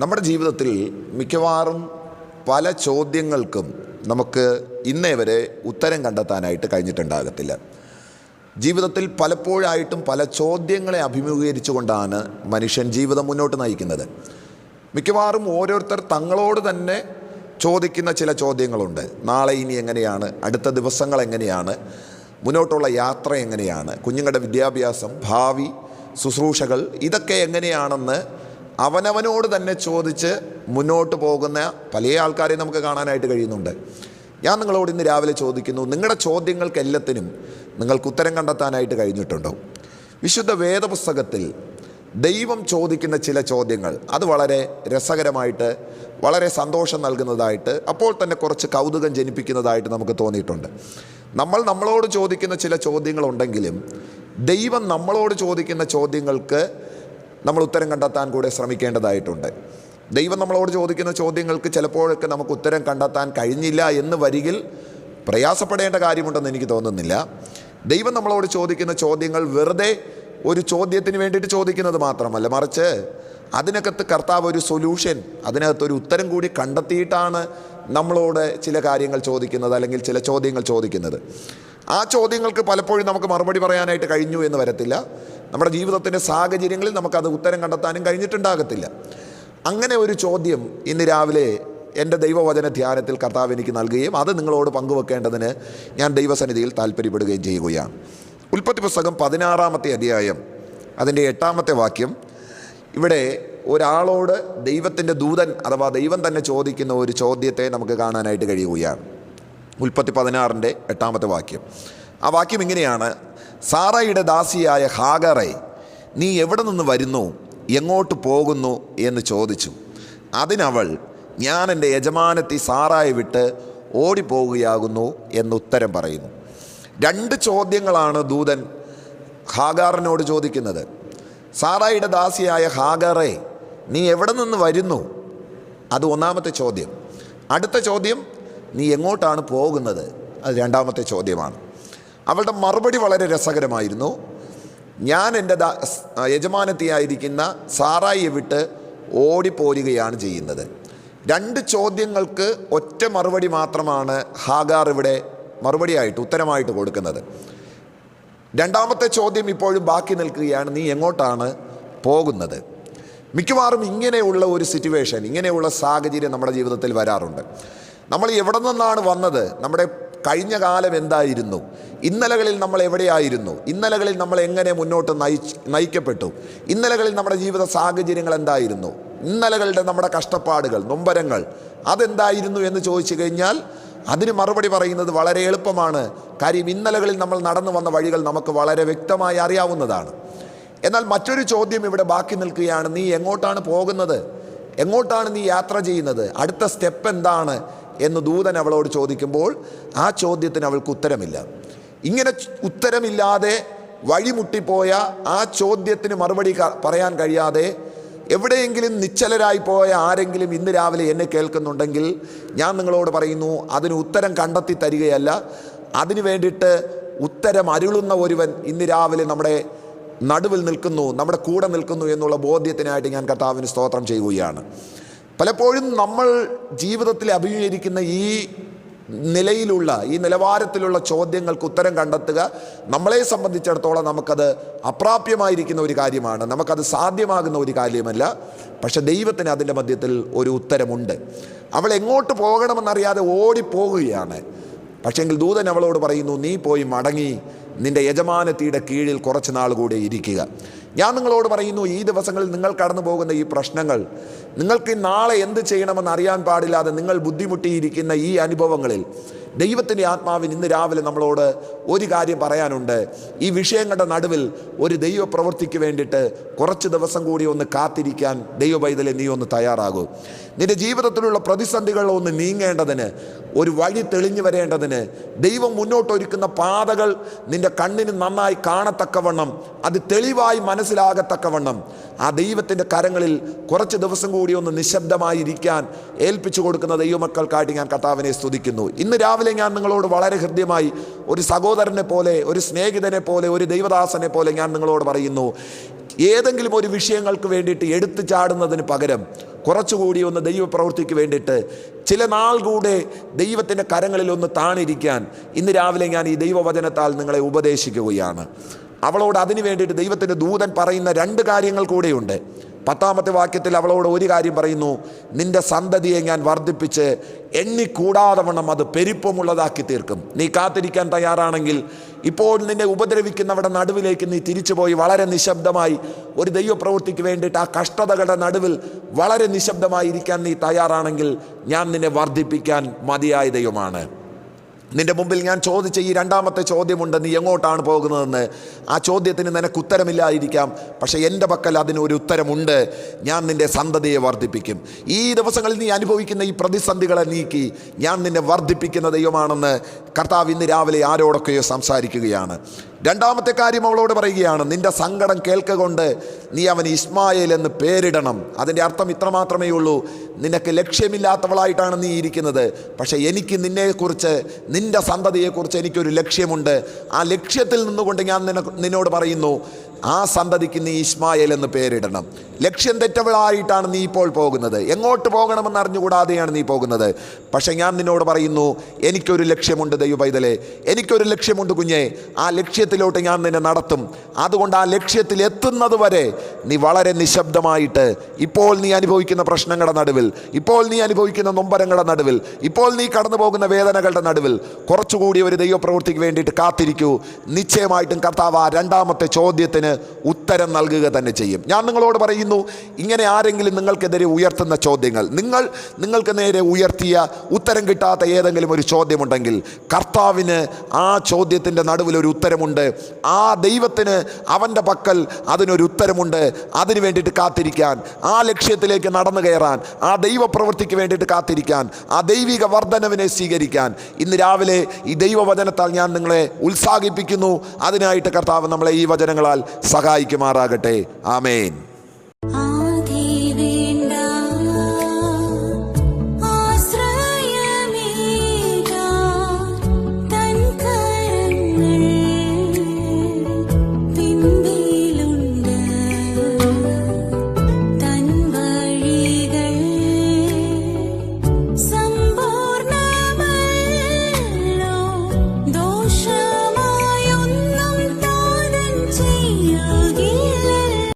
നമ്മുടെ ജീവിതത്തിൽ മിക്കവാറും പല ചോദ്യങ്ങൾക്കും നമുക്ക് ഇന്നേ വരെ ഉത്തരം കണ്ടെത്താനായിട്ട് കഴിഞ്ഞിട്ടുണ്ടാകത്തില്ല. ജീവിതത്തിൽ പലപ്പോഴായിട്ടും പല ചോദ്യങ്ങളെ അഭിമുഖീകരിച്ചുകൊണ്ടാണ് മനുഷ്യൻ ജീവിതം മുന്നോട്ട് നയിക്കുന്നത്. മിക്കവാറും ഓരോരുത്തർ തങ്ങളോട് തന്നെ ചോദിക്കുന്ന ചില ചോദ്യങ്ങളുണ്ട്. നാളെ ഇനി എങ്ങനെയാണ്? അടുത്ത ദിവസങ്ങൾ എങ്ങനെയാണ്? മുന്നോട്ടുള്ള യാത്ര എങ്ങനെയാണ്? കുഞ്ഞുങ്ങളുടെ വിദ്യാഭ്യാസം ഭാവി ശുശ്രൂഷകൾ ഇതൊക്കെ എങ്ങനെയാണെന്ന് അവനവനോട് തന്നെ ചോദിച്ച് മുന്നോട്ട് പോകുന്ന പല ആൾക്കാരെ നമുക്ക് കാണാനായിട്ട് കഴിയുന്നുണ്ട്. ഞാൻ നിങ്ങളോട് ഇന്ന് രാവിലെ ചോദിക്കുന്നു നിങ്ങളുടെ ചോദ്യങ്ങൾക്ക് എല്ലാത്തിനും നിങ്ങൾക്ക് ഉത്തരം കണ്ടെത്താനായിട്ട് കഴിഞ്ഞിട്ടുണ്ടോ? വിശുദ്ധ വേദപുസ്തകത്തിൽ ദൈവം ചോദിക്കുന്ന ചില ചോദ്യങ്ങൾ അത് വളരെ രസകരമായിട്ട് വളരെ സന്തോഷം നൽകുന്നതായിട്ട് അപ്പോൾ തന്നെ കുറച്ച് കൗതുകം ജനിപ്പിക്കുന്നതായിട്ട് നമുക്ക് തോന്നിയിട്ടുണ്ട്. നമ്മൾ നമ്മളോട് ചോദിക്കുന്ന ചില ചോദ്യങ്ങളുണ്ടെങ്കിലും ദൈവം നമ്മളോട് ചോദിക്കുന്ന ചോദ്യങ്ങൾക്ക് നമ്മൾ ഉത്തരം കണ്ടെത്താൻ കൂടെ ശ്രമിക്കേണ്ടതായിട്ടുണ്ട്. ദൈവം നമ്മളോട് ചോദിക്കുന്ന ചോദ്യങ്ങൾക്ക് ചിലപ്പോഴൊക്കെ നമുക്ക് ഉത്തരം കണ്ടെത്താൻ കഴിഞ്ഞില്ല എന്ന് വരികിൽ പ്രയാസപ്പെടേണ്ട കാര്യമുണ്ടെന്ന് എനിക്ക് തോന്നുന്നില്ല. ദൈവം നമ്മളോട് ചോദിക്കുന്ന ചോദ്യങ്ങൾ വെറുതെ ഒരു ചോദ്യത്തിന് വേണ്ടിയിട്ട് ചോദിക്കുന്നത് മാത്രമല്ല മറിച്ച് അതിനകത്ത് കർത്താവ് ഒരു സൊല്യൂഷൻ അതിനകത്ത് ഒരു ഉത്തരം കൂടി കണ്ടെത്തിയിട്ടാണ് നമ്മളോട് ചില കാര്യങ്ങൾ ചോദിക്കുന്നത് അല്ലെങ്കിൽ ചില ചോദ്യങ്ങൾ ചോദിക്കുന്നത്. ആ ചോദ്യങ്ങൾക്ക് പലപ്പോഴും നമുക്ക് മറുപടി പറയാനായിട്ട് കഴിഞ്ഞു എന്ന് വരത്തില്ല. നമ്മുടെ ജീവിതത്തിന്റെ സാഹചര്യങ്ങളിൽ നമുക്കത് ഉത്തരം കണ്ടെത്താനും കഴിഞ്ഞിട്ടുണ്ടാകത്തില്ല. അങ്ങനെ ഒരു ചോദ്യം ഇന്ന് രാവിലെ എന്റെ ദൈവവചന ധ്യാനത്തിൽ കർത്താവ് എനിക്ക് നൽകുകയും അത് നിങ്ങളോട് പങ്കുവെക്കേണ്ടതിന് ഞാൻ ദൈവസന്നിധിയിൽ താല്പര്യപ്പെടുകയും ചെയ്യുകയാണ്. ഉൽപ്പത്തി പുസ്തകം പതിനാറാമത്തെ അധ്യായം അതിന്റെ എട്ടാമത്തെ വാക്യം. ഇവിടെ ഒരാളോട് ദൈവത്തിന്റെ ദൂതൻ അഥവാ ദൈവം തന്നെ ചോദിക്കുന്ന ഒരു ചോദ്യത്തെ നമുക്ക് കാണാനായിട്ട് കഴിയുകയാണ്. ഉൽപ്പത്തി പതിനാറിന്റെ എട്ടാമത്തെ വാക്യം. ആ വാക്യം ഇങ്ങനെയാണ്. സാറയുടെ ദാസിയായ ഹാഗറെ നീ എവിടെ നിന്ന് വരുന്നു? എങ്ങോട്ട് പോകുന്നു? എന്ന് ചോദിച്ചു. അതിനവൾ ഞാൻ എന്റെ യജമാനത്തി സാറായി വിട്ട് ഓടിപ്പോകുകയാകുന്നു എന്ന് ഉത്തരം പറയുന്നു. രണ്ട് ചോദ്യങ്ങളാണ് ദൂതൻ ഹാഗാറിനോട് ചോദിക്കുന്നത്. സാറായിയുടെ ദാസിയായ ഹാഗറെ നീ എവിടെ നിന്ന് വരുന്നു? അത് ഒന്നാമത്തെ ചോദ്യം. അടുത്ത ചോദ്യം നീ എങ്ങോട്ടാണ് പോകുന്നത്? അത് രണ്ടാമത്തെ ചോദ്യമാണ്. അവളുടെ മറുപടി വളരെ രസകരമായിരുന്നു. ഞാൻ എന്റെ യജമാനത്തിയായിരിക്കുന്ന സാറായിയെ വിട്ട് ഓടിപ്പോരുകയാണ് ചെയ്യുന്നത്. രണ്ട് ചോദ്യങ്ങൾക്ക് ഒറ്റ മറുപടി മാത്രമാണ് ഹാഗാർ ഇവിടെ മറുപടിയായിട്ട് ഉത്തരമായിട്ട് കൊടുക്കുന്നത്. രണ്ടാമത്തെ ചോദ്യം ഇപ്പോഴും ബാക്കി നിൽക്കുകയാണ് നീ എങ്ങോട്ടാണ് പോകുന്നത്? മിക്കവാറും ഇങ്ങനെയുള്ള ഒരു സിറ്റുവേഷൻ ഇങ്ങനെയുള്ള സാഹചര്യം നമ്മുടെ ജീവിതത്തിൽ വരാറുണ്ട്. നമ്മൾ എവിടെ നിന്നാണ് വന്നത്? നമ്മുടെ കഴിഞ്ഞ കാലം എന്തായിരുന്നു? ഇന്നലകളിൽ നമ്മൾ എവിടെയായിരുന്നു? ഇന്നലകളിൽ നമ്മൾ എങ്ങനെ മുന്നോട്ട് നയി നയിക്കപ്പെട്ടു? ഇന്നലകളിൽ നമ്മുടെ ജീവിത സാഹചര്യങ്ങൾ എന്തായിരുന്നു? ഇന്നലകളുടെ നമ്മുടെ കഷ്ടപ്പാടുകൾ നൊമ്പരങ്ങൾ അതെന്തായിരുന്നു എന്ന് ചോദിച്ചു കഴിഞ്ഞാൽ അതിന് മറുപടി പറയുന്നത് വളരെ എളുപ്പമാണ്. കാര്യം ഇന്നലകളിൽ നമ്മൾ നടന്നു വന്ന വഴികൾ നമുക്ക് വളരെ വ്യക്തമായി അറിയാവുന്നതാണ്. എന്നാൽ മറ്റൊരു ചോദ്യം ഇവിടെ ബാക്കി നിൽക്കുകയാണ്. നീ എങ്ങോട്ടാണ് പോകുന്നത്? എങ്ങോട്ടാണ് നീ യാത്ര ചെയ്യുന്നത്? അടുത്ത സ്റ്റെപ്പ് എന്താണ്? എന്ന് ദൂതൻ അവളോട് ചോദിക്കുമ്പോൾ ആ ചോദ്യത്തിന് അവൾക്ക് ഉത്തരമില്ല. ഇങ്ങനെ ഉത്തരമില്ലാതെ വഴിമുട്ടിപ്പോയ ആ ചോദ്യത്തിന് മറുപടി പറയാൻ കഴിയാതെ എവിടെയെങ്കിലും നിശ്ചലരായി പോയ ആരെങ്കിലും ഇന്ന് രാവിലെ എന്നെ കേൾക്കുന്നുണ്ടെങ്കിൽ ഞാൻ നിങ്ങളോട് പറയുന്നു അതിന് ഉത്തരം കണ്ടെത്തി തരികയല്ല. അതിനു വേണ്ടിയിട്ട് ഉത്തരം അരുളുന്ന ഒരുവൻ ഇന്ന് രാവിലെ നമ്മുടെ നടുവിൽ നിൽക്കുന്നു നമ്മുടെ കൂടെ നിൽക്കുന്നു എന്നുള്ള ബോധ്യത്തിനായിട്ട് ഞാൻ കർത്താവിന് സ്തോത്രം ചെയ്യുകയാണ്. പലപ്പോഴും നമ്മൾ ജീവിതത്തിൽ അഭിമുഖീകരിക്കുന്ന ഈ നിലയിലുള്ള ഈ നിലവാരത്തിലുള്ള ചോദ്യങ്ങൾക്ക് ഉത്തരം കണ്ടെത്തുക നമ്മളെ സംബന്ധിച്ചിടത്തോളം നമുക്കത് അപ്രാപ്യമായിരിക്കുന്ന ഒരു കാര്യമാണ്. നമുക്കത് സാധ്യമാകുന്ന ഒരു കാര്യമല്ല. പക്ഷെ ദൈവത്തിന് അതിന്റെ മധ്യത്തിൽ ഒരു ഉത്തരമുണ്ട്. അവൾ എങ്ങോട്ട് പോകണമെന്നറിയാതെ ഓടിപ്പോകുകയാണ്. പക്ഷെങ്കിൽ ദൂതൻ അവളോട് പറയുന്നു നീ പോയി മടങ്ങി നിന്റെ യജമാനത്തിയുടെ കീഴിൽ കുറച്ച് നാൾ കൂടെ ഇരിക്കുക. ഞാൻ നിങ്ങളോട് പറയുന്നു ഈ ദിവസങ്ങളിൽ നിങ്ങൾ കടന്നു പോകുന്ന ഈ പ്രശ്നങ്ങൾ നിങ്ങൾക്ക് നാളെ എന്ത് ചെയ്യണമെന്ന് അറിയാൻ പാടില്ലാതെ നിങ്ങൾ ബുദ്ധിമുട്ടിയിരിക്കുന്ന ഈ അനുഭവങ്ങളിൽ ദൈവത്തിന്റെ ആത്മാവിന് ഇന്ന് രാവിലെ നമ്മളോട് ഒരു കാര്യം പറയാനുണ്ട്. ഈ വിഷയങ്ങളുടെ നടുവിൽ ഒരു ദൈവ പ്രവൃത്തിക്ക് വേണ്ടിയിട്ട് കുറച്ച് ദിവസം കൂടി ഒന്ന് കാത്തിരിക്കാൻ ദൈവ പൈതലെ നീ ഒന്ന് തയ്യാറാകൂ. നിന്റെ ജീവിതത്തിലുള്ള പ്രതിസന്ധികൾ ഒന്ന് നീങ്ങേണ്ടതിന് ഒരു വഴി തെളിഞ്ഞു വരേണ്ടതിന് ദൈവം മുന്നോട്ടൊരുക്കുന്ന പാതകൾ നിന്റെ കണ്ണിന് നന്നായി കാണത്തക്കവണ്ണം അത് തെളിവായി മനസ്സിലാകത്തക്കവണ്ണം ആ ദൈവത്തിന്റെ കരങ്ങളിൽ കുറച്ച് ദിവസം കൂടി ഒന്ന് നിശബ്ദമായി ഇരിക്കാൻ ഏൽപ്പിച്ചു കൊടുക്കുന്ന ദൈവമക്കൾക്കായിട്ട് ഞാൻ കർത്താവിനെ സ്തുതിക്കുന്നു. ഇന്ന് രാവിലെ ഞാൻ നിങ്ങളോട് വളരെ ഹൃദ്യമായി ഒരു സഹോദരനെ പോലെ ഒരു സ്നേഹിതനെ പോലെ ഒരു ദൈവദാസനെ പോലെ ഞാൻ നിങ്ങളോട് പറയുന്നു. ഏതെങ്കിലും ഒരു വിഷയങ്ങൾക്ക് വേണ്ടിയിട്ട് എടുത്തു ചാടുന്നതിന് പകരം കുറച്ചുകൂടി ഒന്ന് ദൈവപ്രവൃത്തിക്ക് വേണ്ടിയിട്ട് ചില നാൾ കൂടെ ദൈവത്തിന്റെ കരങ്ങളിൽ ഒന്ന് താണിരിക്കാൻ ഇന്ന് രാവിലെ ഞാൻ ഈ ദൈവവചനത്താൽ നിങ്ങളെ ഉപദേശിക്കുകയാണ്. അവളോട് അതിനു വേണ്ടിയിട്ട് ദൈവത്തിന്റെ ദൂതൻ പറയുന്ന രണ്ട് കാര്യങ്ങൾ കൂടെയുണ്ട്. പത്താമത്തെ വാക്യത്തിൽ അവളോട് ഒരു കാര്യം പറയുന്നു നിന്റെ സന്തതിയെ ഞാൻ വർദ്ധിപ്പിച്ച് എണ്ണിക്കൂടാതെ വണ്ണം അത് പെരുപ്പമുള്ളതാക്കി തീർക്കും. നീ കാത്തിരിക്കാൻ തയ്യാറാണെങ്കിൽ ഇപ്പോൾ നിന്നെ ഉപദ്രവിക്കുന്നവരുടെ നടുവിലേക്ക് നീ തിരിച്ചുപോയി വളരെ നിശബ്ദമായി ഒരു ദൈവപ്രവൃത്തിക്ക് വേണ്ടിയിട്ട് ആ കഷ്ടതകളുടെ നടുവിൽ വളരെ നിശബ്ദമായി ഇരിക്കാൻ നീ തയ്യാറാണെങ്കിൽ ഞാൻ നിന്നെ വർദ്ധിപ്പിക്കാൻ മതിയായ ദൈവമാണ്. നിന്റെ മുമ്പിൽ ഞാൻ ചോദിച്ച ഈ രണ്ടാമത്തെ ചോദ്യമുണ്ട് നീ എങ്ങോട്ടാണ് പോകുന്നതെന്ന്. ആ ചോദ്യത്തിന് നിനക്ക് ഉത്തരമില്ലായിരിക്കാം പക്ഷേ എന്റെ പക്കൽ അതിനൊരു ഉത്തരമുണ്ട്. ഞാൻ നിന്റെ സന്തതിയെ വർദ്ധിപ്പിക്കും. ഈ ദിവസങ്ങളിൽ നീ അനുഭവിക്കുന്ന ഈ പ്രതിസന്ധികളെ നീക്കി ഞാൻ നിന്നെ വർദ്ധിപ്പിക്കുന്ന ദൈവമാണെന്ന് കർത്താവ് ഇന്ന് രാവിലെ ആരോടൊക്കെയോ സംസാരിക്കുകയാണ്. രണ്ടാമത്തെ കാര്യം അവളോട് പറയുകയാണ് നിന്റെ സങ്കടം കേൾക്കൊണ്ട് നീ അവൻ ഇസ്മായേൽ എന്ന് പേരിടണം. അതിന്റെ അർത്ഥം ഇത്ര മാത്രമേ ഉള്ളൂ. നിനക്ക് ലക്ഷ്യമില്ലാത്തവളായിട്ടാണ് നീ ഇരിക്കുന്നത്. പക്ഷേ എനിക്ക് നിന്നെക്കുറിച്ച് നിന്റെ സന്തതിയെക്കുറിച്ച് എനിക്കൊരു ലക്ഷ്യമുണ്ട്. ആ ലക്ഷ്യത്തിൽ നിന്നുകൊണ്ട് ഞാൻ നിന നിന്നോട് പറയുന്നു ആ സന്തതിക്ക് നീ ഇസ്മായേൽ എന്ന് പേരിടണം. ലക്ഷ്യം തെറ്റവളായിട്ടാണ് നീ ഇപ്പോൾ പോകുന്നത്. എങ്ങോട്ട് പോകണമെന്ന് അറിഞ്ഞുകൂടാതെയാണ് നീ പോകുന്നത്. പക്ഷേ ഞാൻ നിന്നോട് പറയുന്നു എനിക്കൊരു ലക്ഷ്യമുണ്ട് ദൈവപൈതലെ. എനിക്കൊരു ലക്ഷ്യമുണ്ട് കുഞ്ഞെ. ആ ലക്ഷ്യത്തിലോട്ട് ഞാൻ നിന്നെ നടത്തും. അതുകൊണ്ട് ആ ലക്ഷ്യത്തിൽ എത്തുന്നത് വരെ നീ വളരെ നിശബ്ദമായിട്ട് ഇപ്പോൾ നീ അനുഭവിക്കുന്ന പ്രശ്നങ്ങളുടെ നടുവിൽ ഇപ്പോൾ നീ അനുഭവിക്കുന്ന നൊമ്പരങ്ങളുടെ നടുവിൽ ഇപ്പോൾ നീ കടന്നു പോകുന്ന വേദനകളുടെ നടുവിൽ കുറച്ചുകൂടി ഒരു ദൈവപ്രവൃത്തിക്ക് വേണ്ടിയിട്ട് കാത്തിരിക്കൂ. നിശ്ചയമായിട്ടും കർത്താവ് ആ രണ്ടാമത്തെ ഉത്തരം നൽകുക തന്നെ ചെയ്യും. ഞാൻ നിങ്ങളോട് പറയുന്നു ഇങ്ങനെ ആരെങ്കിലും നിങ്ങൾക്കെതിരെ ഉയർത്തുന്ന ചോദ്യങ്ങൾ നിങ്ങൾ നിങ്ങൾക്ക് നേരെ ഉയർത്തിയ ഉത്തരം കിട്ടാത്ത ഏതെങ്കിലും ഒരു ചോദ്യമുണ്ടെങ്കിൽ കർത്താവിന് ആ ചോദ്യത്തിന്റെ നടുവിലൊരു ഉത്തരമുണ്ട്. ആ ദൈവത്തിന് അവന്റെ പക്കൽ അതിനൊരു ഉത്തരമുണ്ട്. അതിന് വേണ്ടിയിട്ട് കാത്തിരിക്കാൻ ആ ലക്ഷ്യത്തിലേക്ക് നടന്നു കയറാൻ ആ ദൈവപ്രവൃത്തിക്ക് വേണ്ടിയിട്ട് കാത്തിരിക്കാൻ ആ ദൈവിക വർധനവിനെ സ്വീകരിക്കാൻ. ഇന്ന് രാവിലെ ഈ ദൈവവചനത്താൽ ഞാൻ നിങ്ങളെ ഉത്സാഹിപ്പിക്കുന്നു. അതിനായിട്ട് കർത്താവ് നമ്മളെ ഈ വചനങ്ങളാൽ സഹായിക്കുമാറാകട്ടെ. ആമേൻ.